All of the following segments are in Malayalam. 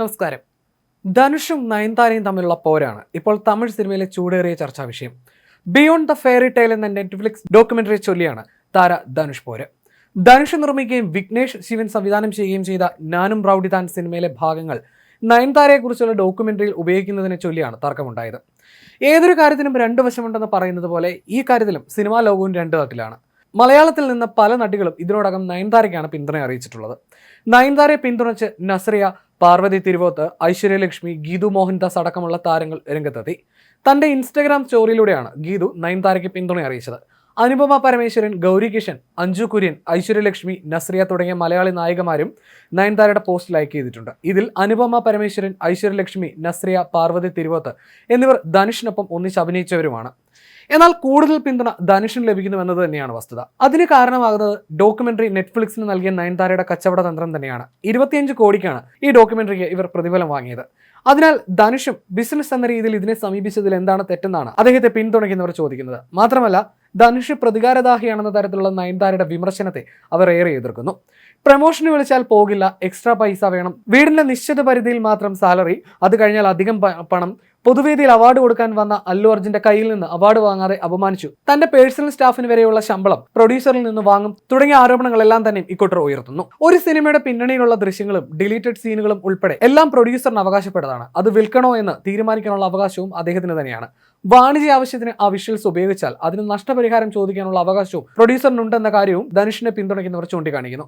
നമസ്കാരം. ധനുഷും നയൻതാരയും തമ്മിലുള്ള പോരാണ്. ഇപ്പോൾ തമിഴ് സിനിമയിലെ ചൂടേറിയ ചർച്ചാ വിഷയം. ബിയോണ്ട് ദ ഫെയറി ടൈൽ എന്ന നെറ്റ്ഫ്ലിക്സ് ഡോക്യുമെന്ററി ചൊല്ലിയാണ് താര ധനുഷ് പോര്. ധനുഷ് നിർമ്മിക്കുകയും വിഘ്നേഷ് ശിവൻ സംവിധാനം ചെയ്യുകയും ചെയ്ത നാനും റൌഡിതാൻ സിനിമയിലെ ഭാഗങ്ങൾ നയൻതാരയെക്കുറിച്ചുള്ള ഡോക്യുമെന്ററിയിൽ ഉപയോഗിക്കുന്നതിനെ ചൊല്ലിയാണ് തർക്കമുണ്ടായത്. ഏതൊരു കാര്യത്തിനും രണ്ട് വശമുണ്ടെന്ന് പറയുന്നത് പോലെ ഈ കാര്യത്തിലും സിനിമാ ലോകവും രണ്ട് തട്ടിലാണ്. മലയാളത്തിൽ നിന്ന് പല നടികളും ഇതിനോടകം നയൻതാരയ്ക്കാണ് പിന്തുണ അറിയിച്ചിട്ടുള്ളത്. നയൻതാരയെ പിന്തുണച്ച് നസ്രിയ പാർവതി തിരുവോത്ത് ഐശ്വര്യലക്ഷ്മി ഗീതു മോഹൻദാസ് അടക്കമുള്ള താരങ്ങൾ രംഗത്തെത്തി. തന്റെ ഇൻസ്റ്റഗ്രാം സ്റ്റോറിയിലൂടെയാണ് ഗീതു നയൻതാരയ്ക്ക് പിന്തുണ അറിയിച്ചത്. അനുപമ പരമേശ്വരൻ ഗൗരി കിഷൻ അഞ്ജു കുര്യൻ ഐശ്വര്യലക്ഷ്മി നസ്രിയ തുടങ്ങിയ മലയാളി നായികമാരും നയൻതാരയുടെ പോസ്റ്റ് ലൈക്ക് ചെയ്തിട്ടുണ്ട്. ഇതിൽ അനുപമ പരമേശ്വരൻ ഐശ്വര്യലക്ഷ്മി നസ്രിയ പാർവതി തിരുവോത്ത് എന്നിവർ ധനുഷിനൊപ്പം ഒന്നിച്ച് അഭിനയിച്ചവരുമാണ്. എന്നാൽ കൂടുതൽ പിന്തുണ ധനുഷിന് ലഭിക്കുന്നുവെന്നത് തന്നെയാണ് വസ്തുത. അതിന് കാരണമാകുന്നത് ഡോക്യുമെന്ററി നെറ്റ്ഫ്ലിക്സിന് നൽകിയ നയൻതാരയുടെ കച്ചവട തന്ത്രം തന്നെയാണ്. ഇരുപത്തിയഞ്ച് കോടിക്കാണ് ഈ ഡോക്യുമെന്ററിക്ക് ഇവർ പ്രതിഫലം വാങ്ങിയത്. അതിനാൽ ധനുഷും ബിസിനസ് എന്ന രീതിയിൽ ഇതിനെ സമീപിച്ചതിൽ എന്താണ് തെറ്റെന്നാണ് അദ്ദേഹത്തെ പിന്തുണയ്ക്കുന്നവർ ചോദിക്കുന്നത്. മാത്രമല്ല ധനുഷ് പ്രതികാരദാഹിയാണെന്ന തരത്തിലുള്ള നയൻതാരയുടെ വിമർശനത്തെ അവർ ഏറെ എതിർക്കുന്നു. പ്രമോഷന് വിളിച്ചാൽ പോകില്ല എക്സ്ട്രാ പൈസ വേണം. വീടിന്റെ നിശ്ചിത പരിധിയിൽ മാത്രം സാലറി അത് കഴിഞ്ഞാൽ അധികം പണം പൊതുവേദിയിൽ അവാർഡ് കൊടുക്കാൻ വന്ന അല്ലു അർജുന്റെ കയ്യിൽ നിന്ന് അവാർഡ് വാങ്ങാതെ അപമാനിച്ചു. തന്റെ പേഴ്സണൽ സ്റ്റാഫിന് വരെയുള്ള ശമ്പളം പ്രൊഡ്യൂസറിൽ നിന്ന് വാങ്ങും തുടങ്ങിയ ആരോപണങ്ങളെല്ലാം തന്നെയും ഇക്കൂട്ടർ ഉയർത്തുന്നു. ഒരു സിനിമയുടെ പിന്നണിയിലുള്ള ദൃശ്യങ്ങളും ഡിലീറ്റഡ് സീനുകളും ഉൾപ്പെടെ എല്ലാം പ്രൊഡ്യൂസറിന് അവകാശപ്പെട്ടതാണ്. അത് വിൽക്കണോ എന്ന് തീരുമാനിക്കാനുള്ള അവകാശവും അദ്ദേഹത്തിന് തന്നെയാണ്. വാണിജ്യ ആവശ്യത്തിന് ആ വിഷ്വൽസ് ഉപയോഗിച്ചാൽ അതിന് നഷ്ടപരിഹാരം ചോദിക്കാനുള്ള അവകാശവും പ്രൊഡ്യൂസറിനുണ്ടെന്ന കാര്യവും ധനുഷിനെ പിന്തുണയ്ക്കുന്നവർ ചൂണ്ടിക്കാണിക്കുന്നു.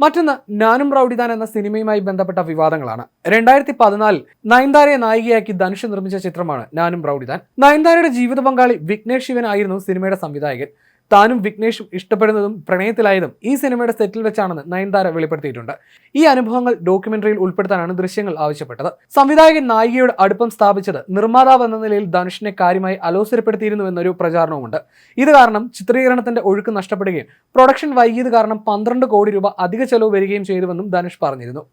മറ്റൊന്ന് നാനും റൌഡിദാൻ എന്ന സിനിമയുമായി ബന്ധപ്പെട്ട വിവാദങ്ങളാണ്. രണ്ടായിരത്തി പതിനാലിൽ നയൻതാരയെ നായികയാക്കി ധനുഷ് നിർമ്മിച്ച ചിത്രമാണ് നാനും റൌഡിദാൻ. നയൻതാരയുടെ ജീവിത പങ്കാളി വിഘ്നേഷ് ശിവൻ ആയിരുന്നു സിനിമയുടെ സംവിധായകൻ. താനും വിഘ്നേഷും ഇഷ്ടപ്പെടുന്നതും പ്രണയത്തിലായതും ഈ സിനിമയുടെ സെറ്റിൽ വെച്ചാണെന്ന് നയൻതാര വെളിപ്പെടുത്തിയിട്ടുണ്ട്. ഈ അനുഭവങ്ങൾ ഡോക്യുമെന്ററിയിൽ ഉൾപ്പെടുത്താനാണ് ദൃശ്യങ്ങൾ ആവശ്യപ്പെട്ടത്. സംവിധായകൻ നായികയുടെ അടുപ്പം സ്ഥാപിച്ചത് നിർമ്മാതാവ് എന്ന നിലയിൽ ധനുഷിനെ കാര്യമായി അലോസരപ്പെടുത്തിയിരുന്നു എന്നൊരു പ്രചാരണവുമുണ്ട്. ഇത് കാരണം ചിത്രീകരണത്തിന്റെ ഒഴുക്ക് നഷ്ടപ്പെടുകയും പ്രൊഡക്ഷൻ വൈകിയത് കാരണം പന്ത്രണ്ട് കോടി രൂപ അധിക ചെലവ് വരികയും ചെയ്തുവെന്നും ധനുഷ് പറഞ്ഞിരുന്നു.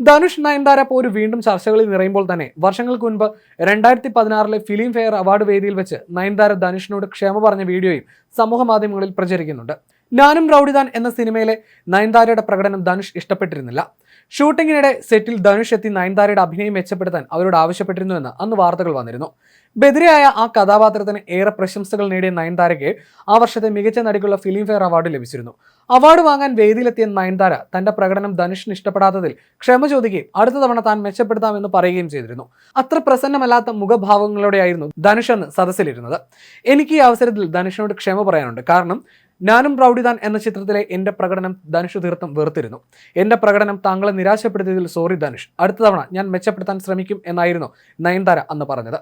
ധനുഷ് നയൻതാര പോര് വീണ്ടും ചർച്ചകളിൽ നിറയുമ്പോൾ തന്നെ വർഷങ്ങൾക്ക് മുൻപ് രണ്ടായിരത്തി പതിനാറിലെ ഫിലിം ഫെയർ അവാർഡ് വേദിയിൽ വെച്ച് നയൻതാര ധനുഷിനോട് ക്ഷമ പറഞ്ഞ വീഡിയോയും സമൂഹ മാധ്യമങ്ങളിൽ പ്രചരിക്കുന്നുണ്ട്. ഞാനും റൌഡിദാൻ എന്ന സിനിമയിലെ നയൻതാരയുടെ പ്രകടനം ധനുഷ് ഇഷ്ടപ്പെട്ടിരുന്നില്ല. ഷൂട്ടിങ്ങിനിടെ സെറ്റിൽ ധനുഷ് എത്തി നയൻതാരയുടെ അഭിനയം മെച്ചപ്പെടുത്താൻ അവരോട് ആവശ്യപ്പെട്ടിരുന്നുവെന്ന് അന്ന് വാർത്തകൾ വന്നിരുന്നു. ബെതിരെയായ ആ കഥാപാത്രത്തിന് ഏറെ പ്രശംസകൾ നേടിയ നയൻതാരയ്ക്ക് ആ വർഷത്തെ മികച്ച നടിക്കുള്ള ഫിലിം ഫെയർ അവാർഡ് ലഭിച്ചിരുന്നു. അവാർഡ് വാങ്ങാൻ വേദിയിലെത്തിയ നയൻതാര തന്റെ പ്രകടനം ധനുഷിന് ഇഷ്ടപ്പെടാത്തതിൽ ക്ഷമ ചോദിക്കുകയും അടുത്ത തവണ താൻ മെച്ചപ്പെടുത്താമെന്ന് പറയുകയും ചെയ്തിരുന്നു. അത്ര പ്രസന്നമല്ലാത്ത മുഖഭാവങ്ങളോടെയായിരുന്നു ധനുഷ് അന്ന് സദസ്സിലിരുന്നത്. എനിക്ക് ഈ അവസരത്തിൽ ധനുഷിനോട് ക്ഷമ പറയാനുണ്ട്. കാരണം ഞാനും പ്രൗഢിതാൻ എന്ന ചിത്രത്തിലെ എന്റെ പ്രകടനം ധനുഷ് തീർത്തും വെറുത്തിരുന്നു. എന്റെ പ്രകടനം താങ്കളെ നിരാശപ്പെടുത്തിയതിൽ സോറി ധനുഷ്. അടുത്ത തവണ ഞാൻ മെച്ചപ്പെടുത്താൻ ശ്രമിക്കും എന്നായിരുന്നു നയൻതാര അന്ന് പറഞ്ഞത്.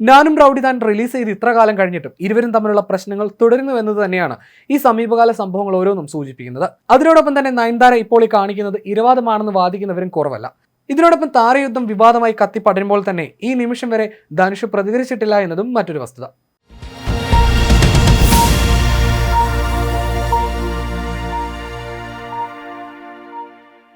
ഞാനും റൌഡിതാൻ റിലീസ് ചെയ്ത് ഇത്ര കാലം കഴിഞ്ഞിട്ടും ഇരുവരും തമ്മിലുള്ള പ്രശ്നങ്ങൾ തുടരുന്നു എന്നത് തന്നെയാണ് ഈ സമീപകാല സംഭവങ്ങൾ ഓരോന്നും സൂചിപ്പിക്കുന്നത്. അതിനോടൊപ്പം തന്നെ നയൻതാര ഇപ്പോൾ ഈ കാണിക്കുന്നത് ഇരവാദമാണെന്ന് വാദിക്കുന്നവരും കുറവല്ല. ഇതിനോടൊപ്പം താരയുദ്ധം വിവാദമായി കത്തിപ്പടരുമ്പോൾ തന്നെ ഈ നിമിഷം വരെ ധനുഷ് പ്രതികരിച്ചിട്ടില്ല എന്നതും മറ്റൊരു വസ്തുത.